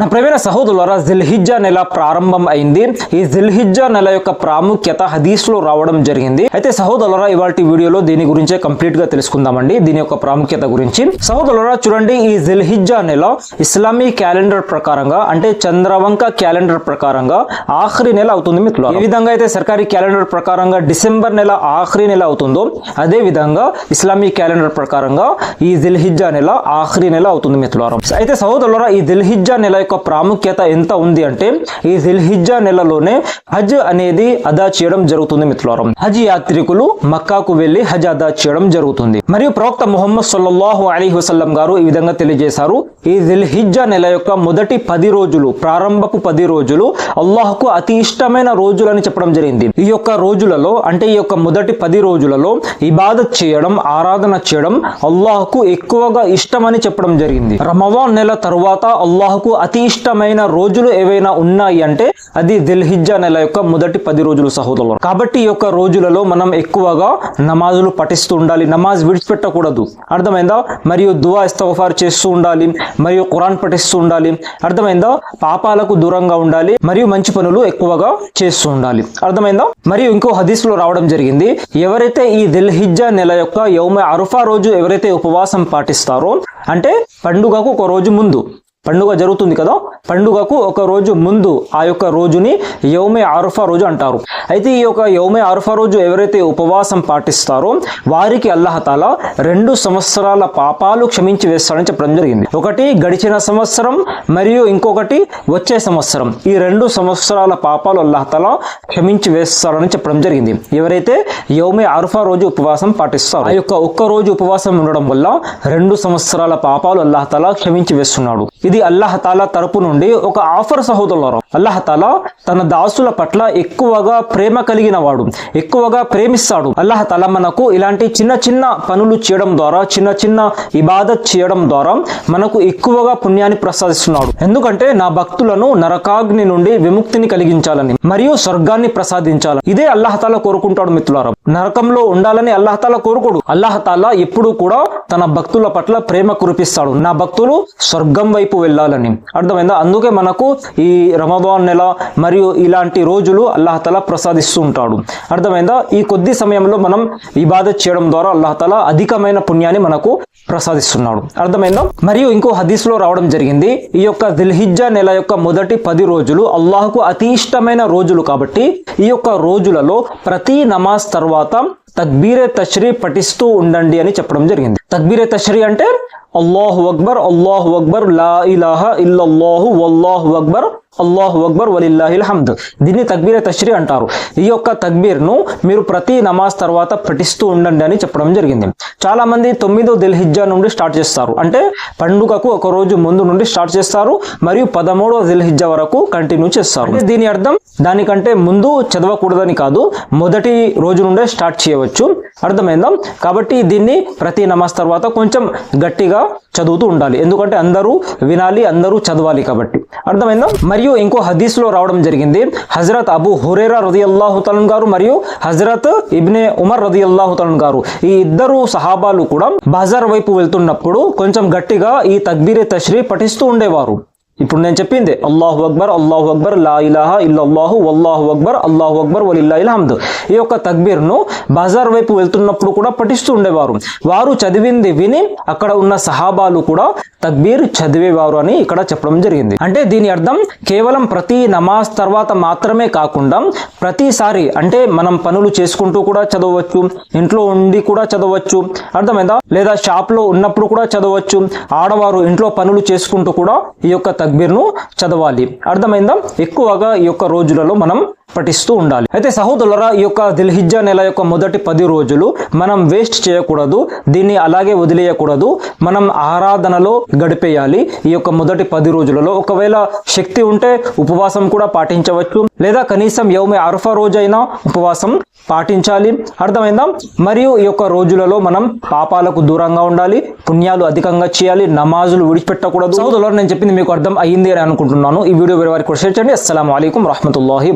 నా ప్రవీణ సహోదరులరా జిల్హిజ్జా నెల ప్రారంభం అయింది. ఈ జిల్హిజ్జా నెల యొక్క ప్రాముఖ్యత హదీస్లో రావడం జరిగింది. అయితే సహోదరులరా ఇవాటి వీడియోలో దీని గురించే కంప్లీట్గా తెలుసుకుందామండి. దీని యొక్క ప్రాముఖ్యత గురించి. సహోదరులరా చూడండి ఈ జిల్హిజ్జా నెల ఇస్లామీ క్యాలెండర్ ప్రకారంగా అంటే చంద్రవంక క్యాలెండర్ ప్రకారంగా ఆఖరి నెల అవుతుంది మిత్రులు ఏ విధంగా అయితే సర్కారీ క్యాలెండర్ ప్రకారంగా డిసెంబర్ నెల ఆఖరి నెల అవుతుందో అదే విధంగా ఇస్లామీ క్యాలెండర్ ప్రకారంగా ఈ జిల్హిజ్జా నెల ఆఖరి నెల అవుతుంది మిత్రులారా. అయితే సహోదరులరా ఈ జిల్హిజ్జా నెల యొక్క ప్రాముఖ్యత ఎంత ఉంది అంటే ఈ జిల్హిజ్జా నెలలోనే హజ్ అనేది అదా చేయడం జరుగుతుంది మిత్రులారం. హజ్ యాత్రికులు మక్కాకు వెళ్ళి హజ్ అదా చేయడం జరుగుతుంది. మరియు ప్రవక్త ముహమ్మద్ సల్లల్లాహు అలీ వసల్లం గారు ఈ విధంగా తెలియజేశారు ఈ జిల్హిజ్జా నెల యొక్క మొదటి పది రోజులు ప్రారంభపు పది రోజులు అల్లాహకు అతి ఇష్టమైన రోజులు అని చెప్పడం జరిగింది. ఈ యొక్క రోజులలో అంటే ఈ యొక్క మొదటి పది రోజులలో ఇబాదత్ చేయడం ఆరాధన చేయడం అల్లాహకు ఎక్కువగా ఇష్టమని చెప్పడం జరిగింది. రమవాన్ నెల తరువాత అల్లాహకు అతి ఇష్టమైన రోజులు ఏవైనా ఉన్నాయి అంటే అది దిల్హిజ్జా నెల యొక్క మొదటి పది రోజులు సహోదరులు కాబట్టి ఈ యొక్క రోజులలో మనం ఎక్కువగా నమాజులు పఠిస్తూ ఉండాలి నమాజ్ విడిచిపెట్టకూడదు. అర్థమైందా? మరియు దువా ఇస్తఫార్ చేస్తూ ఉండాలి మరియు ఖురాన్ పఠిస్తూ ఉండాలి. అర్థమైందా? పాపాలకు దూరంగా ఉండాలి మరియు మంచి పనులు ఎక్కువగా చేస్తూ ఉండాలి. అర్థమైందా? మరియు ఇంకో హదీస్లో రావడం జరిగింది ఎవరైతే ఈ దిల్హిజ్జా నెల యొక్క యౌమ అరుఫా రోజు ఎవరైతే ఉపవాసం పాటిస్తారో అంటే పండుగకు ఒక రోజు ముందు పండుగ జరుగుతుంది కదా? పండుగకు ఒక రోజు ముందు ఆ యొక్క రోజుని యౌమే ఆరుఫా రోజు అంటారు. అయితే ఈ యొక్క యౌమే ఆరుఫా రోజు ఎవరైతే ఉపవాసం పాటిస్తారో వారికి అల్లహతాల రెండు సంవత్సరాల పాపాలు క్షమించి వేస్తాడని చెప్పడం జరిగింది. ఒకటి గడిచిన సంవత్సరం మరియు ఇంకొకటి వచ్చే సంవత్సరం. ఈ రెండు సంవత్సరాల పాపాలు అల్లహతాల క్షమించి వేస్తాడని చెప్పడం జరిగింది. ఎవరైతే యౌమే ఆరుఫా రోజు ఉపవాసం పాటిస్తారో ఆ యొక్క ఒక్క రోజు ఉపవాసం ఉండడం వల్ల రెండు సంవత్సరాల పాపాలు అల్లహతాల క్షమించి వేస్తున్నాడు. ఇది అల్లాహతాలా తరపు నుండి ఒక ఆఫర్ సహోదరులు అల్లాహతాలా తన దాసుల పట్ల ఎక్కువగా ప్రేమ కలిగిన వాడు ఎక్కువగా ప్రేమిస్తాడు. అల్లాహతాలా మనకు ఇలాంటి చిన్న చిన్న పనులు చేయడం ద్వారా చిన్న చిన్న ఇబాదత్ చేయడం ద్వారా మనకు ఎక్కువగా పుణ్యాన్ని ప్రసాదిస్తున్నాడు. ఎందుకంటే నా భక్తులను నరకాగ్ని నుండి విముక్తిని కలిగించాలని మరియు స్వర్గాన్ని ప్రసాదించాలని. ఇదే అల్లాహతాలా కోరుకుంటాడు మిత్రులారా. నరకంలో ఉండాలని అల్లాహతాలా కోరుకోడు. అల్లాహతాలా ఎప్పుడు కూడా తన భక్తుల పట్ల ప్రేమ కురిపిస్తాడు. నా భక్తులు స్వర్గం వైపు వెళ్ళాలని. అర్థమైందా? అందుకే మనకు ఈ రమదాన్ నెల మరియు ఇలాంటి రోజులు అల్లాహతల ప్రసాదిస్తూ ఉంటాడు. అర్థమైందా? ఈ కొద్ది సమయంలో మనం ఇబాదత్ చేయడం ద్వారా అల్లాహతల అధికమైన పుణ్యాన్ని మనకు ప్రసాదిస్తున్నాడు. అర్థమైందా? మరియు ఇంకో హదీస్లో రావడం జరిగింది ఈ యొక్క దిల్హిజ్జా నెల యొక్క మొదటి పది రోజులు అల్లాహకు అతి ఇష్టమైన రోజులు కాబట్టి ఈ యొక్క రోజులలో ప్రతి నమాజ్ తర్వాత తద్బీరే తష్రీ పఠిస్తూ ఉండండి అని చెప్పడం జరిగింది. తక్బీరే తష్రీ అంటే అల్లాహు అక్బర్ అల్లాహు అక్బర్ లా ఇలాహ ఇల్లల్లాహు వల్లాహు అక్బర్ అల్లాహు అక్బర్ వలిల్లాహిల్ హమ్ద్. దీన్ని తక్బీరే తష్రీ అంటారు. ఈ యొక్క తక్బీర్ను మీరు ప్రతి నమాజ్ తర్వాత పఠిస్తూ ఉండండి అని చెప్పడం జరిగింది. చాలా మంది తొమ్మిదో దిల్హిజ్జా నుండి స్టార్ట్ చేస్తారు. అంటే పండుగకు ఒక రోజు ముందు నుండి స్టార్ట్ చేస్తారు మరియు పదమూడవ దిల్హిజ్జా వరకు కంటిన్యూ చేస్తారు. దీని అర్థం దానికంటే ముందు చదవకూడదని కాదు మొదటి రోజు నుండే స్టార్ట్ చేయవచ్చు. అర్థమైందా? కాబట్టి దీన్ని ప్రతి నమాజ్ తర్వాత కొంచెం గట్టిగా చదువుతూ ఉండాలి. ఎందుకంటే అందరూ వినాలి అందరూ చదవాలి కాబట్టి. అర్థమైందా? మరియు ఇంకో హదీస్లో రావడం జరిగింది. హజరత్ అబు హురేరా రది తలన్ గారు మరియు హజరత్ ఇబ్నే ఉమర్ రది తలన్ గారు ఈ ఇద్దరు సహాబాలు కూడా బజార్ వైపు వెళ్తున్నప్పుడు కొంచెం గట్టిగా ఈ తక్బీరే తష్రీ పఠిస్తూ ఉండేవారు. ఇప్పుడు నేను చెప్పింది అల్లాహు అక్బర్ అల్లాహు అక్బర్ లా ఇలాహా ఇల్లల్లాహు వల్లాహు అక్బర్ అల్లాహు అక్బర్ వలిల్లాహిల్ హమ్ద్. ఈ యొక్క తక్బీర్ను బజార్ వైపు వెళ్తున్నప్పుడు కూడా పఠిస్తూ ఉండేవారు. వారు చదివింది విని అక్కడ ఉన్న సహాబాలు కూడా తక్బీర్ చదివేవారు అని ఇక్కడ చెప్పడం జరిగింది. అంటే దీని అర్థం కేవలం ప్రతి నమాజ్ తర్వాత మాత్రమే కాకుండా ప్రతిసారి అంటే మనం పనులు చేసుకుంటూ కూడా చదవచ్చు ఇంట్లో ఉండి కూడా చదవచ్చు అర్థమైందా? లేదా షాప్లో ఉన్నప్పుడు కూడా చదవచ్చు ఆడవారు ఇంట్లో పనులు చేసుకుంటూ కూడా ఈ యొక్క తక్బీర్ను చదవాలి. అర్థమైందా? ఎక్కువగా ఈ యొక్క రోజులలో మనం పఠిస్తూ ఉండాలి. అయితే సహోదరులరా ఈ యొక్క దిల్హిజ్జా నెల యొక్క మొదటి పది రోజులు మనం వేస్ట్ చేయకూడదు దీన్ని అలాగే వదిలేయకూడదు మనం ఆరాధనలో గడిపేయాలి ఈ యొక్క మొదటి పది రోజులలో. ఒకవేళ శక్తి ఉంటే ఉపవాసం కూడా పాటించవచ్చు లేదా కనీసం యౌమే అరఫా రోజైనా ఉపవాసం పాటించాలి. అర్థమైందా? మరియు ఈ యొక్క రోజులలో మనం పాపాలకు దూరంగా ఉండాలి పుణ్యాలు అధికంగా చేయాలి నమాజులు విడిచిపెట్టకూడదు. సహోదరులు నేను చెప్పింది మీకు అర్థం అయ్యింది అని అనుకుంటున్నాను. ఈ వీడియో వేరే వారికి కూడా షేర్ చేయండి. అస్సలం అయికం రహమతుల్లాహి